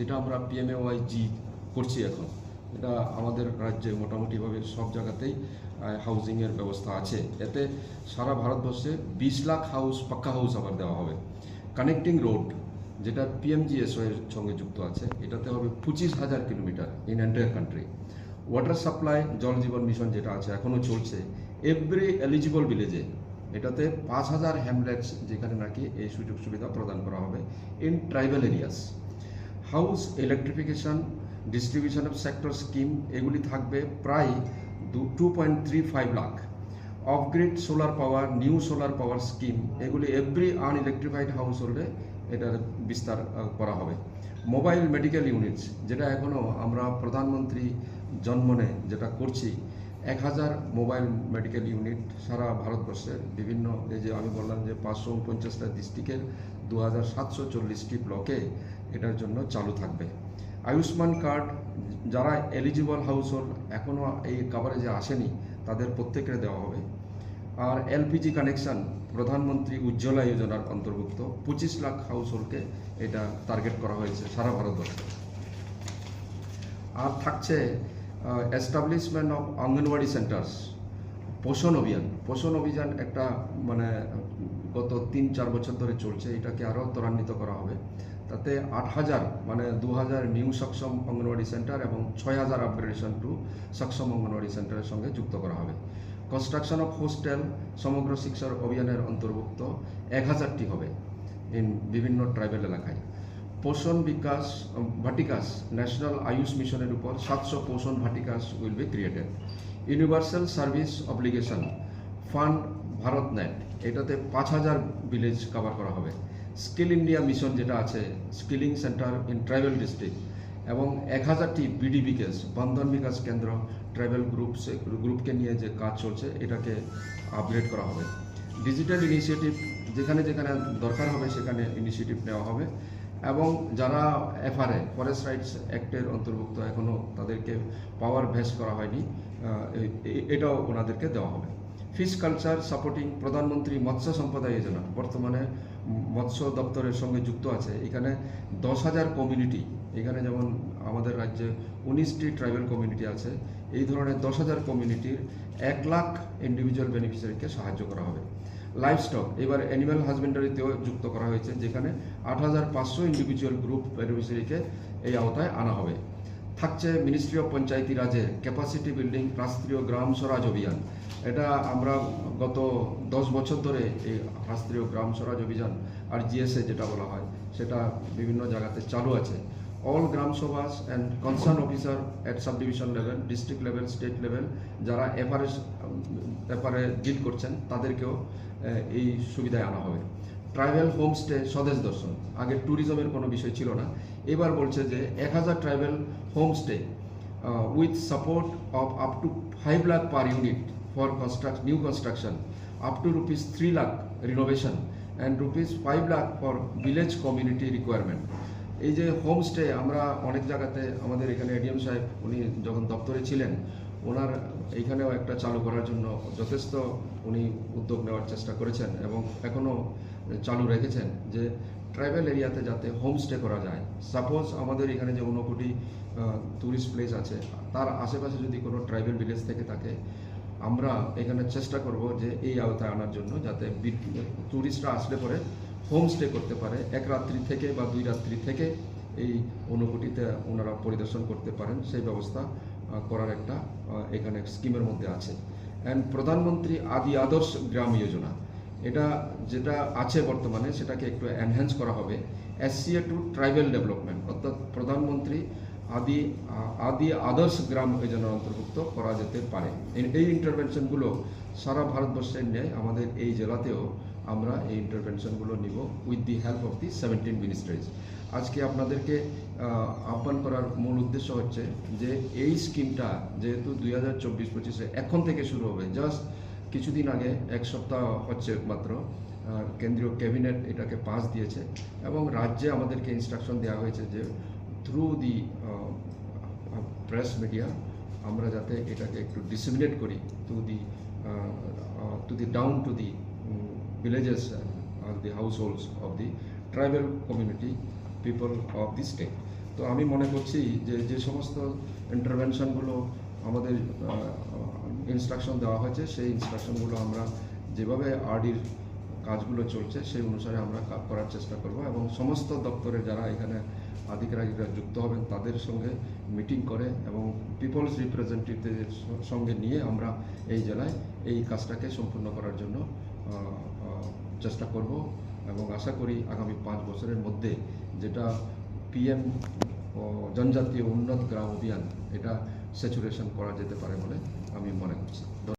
যেটা আমরা পিএমএওয়াই জি করছি এখন, এটা আমাদের রাজ্যে মোটামুটিভাবে সব জায়গাতেই হাউজিংয়ের ব্যবস্থা আছে। এতে সারা ভারতবর্ষে বিশ লাখ হাউস পাক্কা হাউস আবার দেওয়া হবে। কানেক্টিং রোড যেটা পিএমজিএসও এর সঙ্গে যুক্ত আছে, এটাতে হবে পঁচিশ হাজার kilometre in entire country water supply Jal Jeevan mission যেটা আছে এখনও চলছে। এভরি এলিজিবল ভিলেজে এটাতে পাঁচ হাজার হ্যামলেটস যেখানে নাকি এই সুযোগ সুবিধা প্রদান করা হবে in tribal areas house electrification distribution of sector scheme এগুলি থাকবে প্রায় two point three five lakh off grid solar power new solar power scheme এগুলি এভরি আনইলেকট্রিফাইড হাউস হোল্ডে এটার বিস্তার করা হবে। মোবাইল মেডিকেল ইউনিটস যেটা এখনও আমরা প্রধানমন্ত্রী জন্মনে যেটা করছি, এক হাজার মোবাইল মেডিকেল ইউনিট সারা ভারতবর্ষের বিভিন্ন, এই যে আমি বললাম যে পাঁচশো উনপঞ্চাশটা ডিস্ট্রিক্টের দু হাজার সাতশো চল্লিশটি ব্লকে এটার জন্য চালু থাকবে। আয়ুষ্মান কার্ড, যারা এলিজিবল হাউস হোল্ড এখনও এই কাভারেজে আসেনি, তাদের প্রত্যেকের দেওয়া হবে। আর এলপিজি কানেকশন প্রধানমন্ত্রী উজ্জ্বলা যোজনার অন্তর্ভুক্ত, পঁচিশ লাখ হাউস হোল্ডকে এটা টার্গেট করা হয়েছে সারা ভারতবর্ষে। আর থাকছে এস্টাবলিশমেন্ট অফ অঙ্গনওয়াড়ি সেন্টার্স পোষণ অভিযান। পোষণ অভিযান একটা মানে গত তিন চার বছর ধরে চলছে, এটাকে আরও ত্বরান্বিত করা হবে। তাতে আট হাজার মানে দু হাজার নিউ সক্ষম অঙ্গনওয়াড়ি সেন্টার এবং ছয় হাজার আপগ্রেডেশন টু সক্ষম অঙ্গনওয়াড়ি সেন্টারের সঙ্গে যুক্ত করা হবে। কনস্ট্রাকশন অফ হোস্টেল সমগ্র শিক্ষার অভিযানের অন্তর্ভুক্ত এক হাজারটি হবে ইন বিভিন্ন ট্রাইবেল এলাকায়। পোষণ বিকাশ ভাটিকাস ন্যাশনাল আয়ুষ মিশনের উপর সাতশো Poshan vatikas will be created universal service obligation fund Bharat Net এটাতে পাঁচ হাজার ভিলেজ কভার করা হবে। স্কিল ইন্ডিয়া মিশন যেটা আছে, skilling centre in tribal district, এবং এক হাজারটি বিডি বিকাশ বন্ধন বিকাশ কেন্দ্র, ট্রাইবেল গ্রুপস, গ্রুপকে নিয়ে যে কাজ চলছে, এটাকে আপগ্রেড করা হবে। ডিজিটাল ইনিশিয়েটিভ যেখানে যেখানে দরকার হবে, সেখানে ইনিশিয়েটিভ নেওয়া হবে। এবং যারা এফআরএ ফরেস্ট রাইটস অ্যাক্টের অন্তর্ভুক্ত এখনও তাদেরকে পাওয়ার ভেস করা হয়নি এটাও ওনাদেরকে দেওয়া হবে। ফিশ কালচার সাপোর্টিং প্রধানমন্ত্রী মৎস্য সম্পদা যোজনা বর্তমানে মৎস্য দপ্তরের সঙ্গে যুক্ত আছে। এখানে দশ হাজার কমিউনিটি এখানে যেমন আমাদের রাজ্যে উনিশটি ট্রাইবাল কমিউনিটি আছে, এই ধরনের দশ হাজার কমিউনিটির এক লাখ ইন্ডিভিজুয়াল বেনিফিশিয়ারিকে সাহায্য করা হবে। লাইফ স্টক এবার অ্যানিম্যাল হাজবেন্ডারিতেও যুক্ত করা হয়েছে, যেখানে আট হাজার পাঁচশো ইন্ডিভিজুয়াল গ্রুপ বেনিফিশিয়ারিকে এই আওতায় আনা হবে। থাকছে মিনিস্ট্রি অফ পঞ্চায়েতি রাজের ক্যাপাসিটি বিল্ডিং রাষ্ট্রীয় গ্রাম স্বরাজ অভিযান। এটা আমরা গত দশ বছর ধরে এই রাষ্ট্রীয় গ্রাম স্বরাজ অভিযান, আর জিএসএ যেটা বলা হয়, সেটা বিভিন্ন জায়গাতে চালু আছে। All gram sabhas and concern officer at sub division level district level state level যারা এফআরএস ব্যাপারে ডিল করছেন, তাদেরকেও এই সুবিধায় আনা হবে। ট্রাইবাল হোমস্টে স্বদেশ দর্শন। আগে ট্যুরিজমের কোনো বিষয় ছিল না। এবার বলছে যে এক হাজার tribal homestay with support of up to five lakh per unit for construct new construction up to rupees three lakh renovation and rupees five lakh for village community requirement এই যে হোমস্টে, আমরা অনেক জায়গাতে আমাদের এখানে এডিএম সাহেব, উনি যখন দপ্তরে ছিলেন ওনার এইখানেও একটা চালু করার জন্য যথেষ্ট উনি উদ্যোগ নেওয়ার চেষ্টা করেছেন এবং এখনও চালু রেখেছেন যে ট্রাইবেল এরিয়াতে যাতে হোমস্টে করা যায়। সাপোজ আমাদের এখানে যে ঊনকোটি ট্যুরিস্ট প্লেস আছে, তার আশেপাশে যদি কোনো ট্রাইবেল ভিলেজ থেকে থাকে, আমরা এখানে চেষ্টা করব যে এই আওতায় আনার জন্য যাতে ট্যুরিস্টরা আসলে পরে হোমস্টে করতে পারে। এক রাত্রি থেকে বা দুই রাত্রি থেকে এই অনুভূতিতে ওনারা পরিদর্শন করতে পারেন। সেই ব্যবস্থা করার একটা এখানে স্কিমের মধ্যে আছে। অ্যান্ড প্রধানমন্ত্রী আদি আদর্শ গ্রাম যোজনা, এটা যেটা আছে বর্তমানে, সেটাকে একটু এনহ্যান্স করা হবে। এসসিএ টু ট্রাইবাল ডেভেলপমেন্ট অর্থাৎ প্রধানমন্ত্রী আদি আদি আদর্শ গ্রাম যোজনার অন্তর্ভুক্ত করা যেতে পারে। এই- ইন্টারভেনশনগুলো সারা ভারতবর্ষের ন্যায় আমাদের এই জেলাতেও আমরা এই ইন্টারভেনশনগুলো নিব with the help of the seventeen ministries আজকে আপনাদেরকে আহ, আহ্বান করার মূল উদ্দেশ্য হচ্ছে যে এই স্কিমটা যেহেতু দুই হাজার চব্বিশ পঁচিশে এখন থেকে শুরু হবে জাস্ট কিছুদিন আগে এক সপ্তাহ হচ্ছে মাত্র কেন্দ্রীয় ক্যাবিনেট এটাকে পাস দিয়েছে এবং রাজ্যে আমাদেরকে ইনস্ট্রাকশন দেওয়া হয়েছে যে থ্রু দি প্রেস মিডিয়া আমরা যাতে এটাকে একটু ডিসিমিনেট করি to the to the down to the villages uh, the households of the tribal community people of the state. তো আমি মনে করছি যে যে সমস্ত ইন্টারভেনশনগুলো আমাদের ইনস্ট্রাকশন দেওয়া হয়েছে সেই ইনস্ট্রাকশনগুলো আমরা যেভাবে আরডির কাজগুলো চলছে সেই অনুসারে আমরা কাজ করার চেষ্টা করব এবং সমস্ত দপ্তরে যারা এখানে আধিকারিকরা যুক্ত হবেন তাদের সঙ্গে মিটিং করে এবং পিপলস রিপ্রেজেন্টেটিভদের সঙ্গে নিয়ে আমরা এই জেলায় এই কাজটাকে সম্পূর্ণ করার জন্য চেষ্টা করব এবং আশা করি আগামী পাঁচ বছরের মধ্যে যেটা পিএম জনজাতীয় উন্নত গ্রাম অভিযান, এটা স্যাচুরেশন করা যেতে পারে বলে আমি মনে করছি।